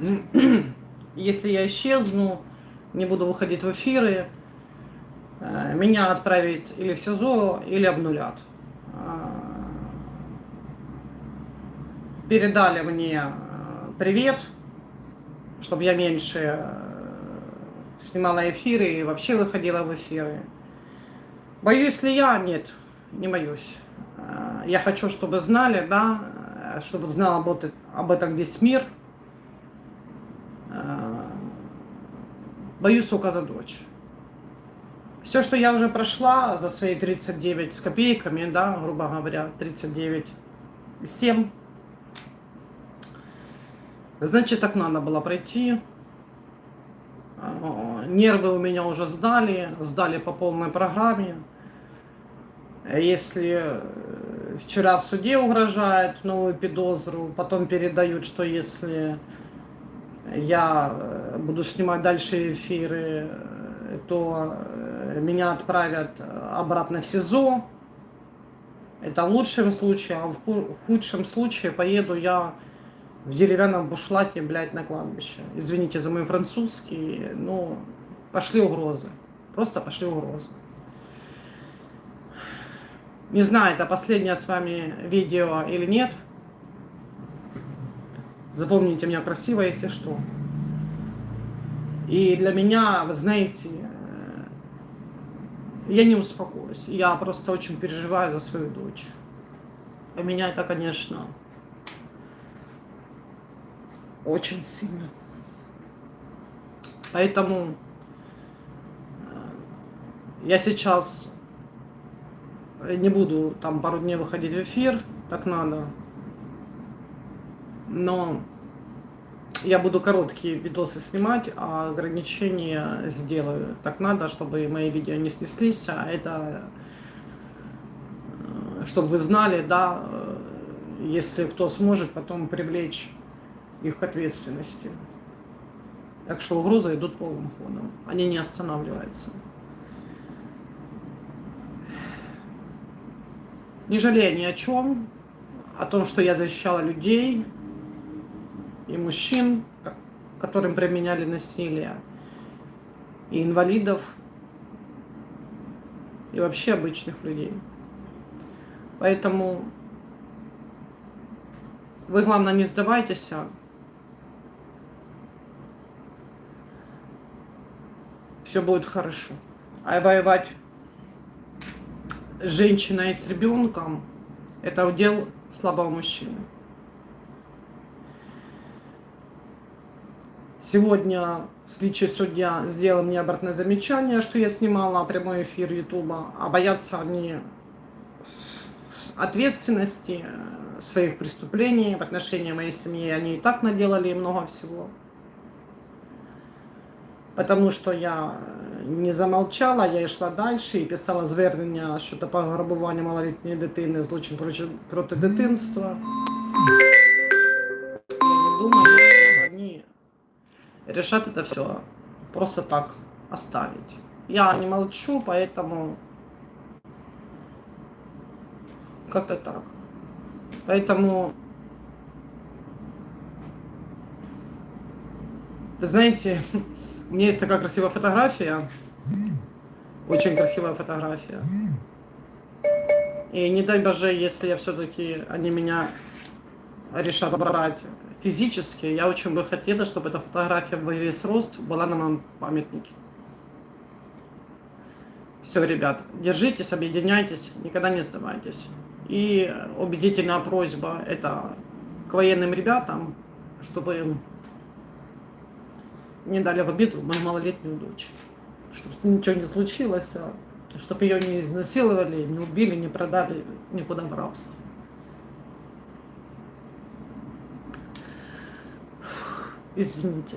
Если я исчезну, не буду выходить в эфиры, э, меня отправят или в СИЗО, или обнулят. Э, Передали мне э, привет, чтобы я меньше снимала эфиры и вообще выходила в эфиры. Боюсь ли я? Нет, не боюсь. Я хочу, чтобы знали, да, чтобы знал об этом весь мир. Боюсь только за дочь. Все, что я уже прошла за свои 39 с копейками, да, грубо говоря, 39, 7, значит, так надо было пройти. Э, Нервы у меня уже сдали, сдали по полной программе. Если э, вчера в суде угрожают новую подозру, потом передают, что если я э, буду снимать дальше эфиры, э, то э, меня отправят обратно в СИЗО. Это в лучшем случае, а в ху- худшем случае поеду я в деревянном бушлате, блядь, на кладбище. Извините за мой французский, но пошли угрозы. Просто пошли угрозы. Не знаю, это последнее с вами видео или нет. Запомните меня красиво, если что. И для меня, вы знаете, э, я не успокоюсь. Я просто очень переживаю за свою дочь. И меня это, конечно, очень сильно. Поэтому э, я сейчас не буду там пару дней выходить в эфир, так надо. Но я буду короткие видосы снимать, а ограничения сделаю. Так надо, чтобы мои видео не снеслись, а это, чтобы вы знали, да, э, если кто сможет потом привлечь их к ответственности. Так что угрозы идут полным ходом. Они не останавливаются. Не жалея ни о чем, о том, что я защищала людей и мужчин, ко- которым применяли насилие, и инвалидов, и вообще обычных людей. Поэтому вы, главное, не сдавайтесь. Все будет хорошо. А воевать с женщиной и с ребенком – это удел слабого мужчины. Сегодня слідчий судья сделал мне обратное замечание, что я снимала прямой эфир Ютуба, а боятся они ответственности своих преступлений в отношении моей семьи. Они и так наделали много всего. Потому что я не замовчала, я йшла далі і писала звернення щодо пограбування малолітньої дитини, злочин проти дитинства. Решат это все просто так оставить. Я не молчу, поэтому как-то так. Поэтому вы знаете, у меня есть такая красивая фотография, очень красивая фотография. И не дай боже, если я все-таки они меня решат брать физически, я очень бы хотела, чтобы эта фотография во весь рост была на моем памятнике. Все, ребят, держитесь, объединяйтесь, никогда не сдавайтесь. И убедительная просьба это к военным ребятам, чтобы не дали в обиду мою малолетнюю дочь. Чтобы ничего не случилось, чтобы ее не изнасиловали, не убили, не продали никуда в рабство. Извините.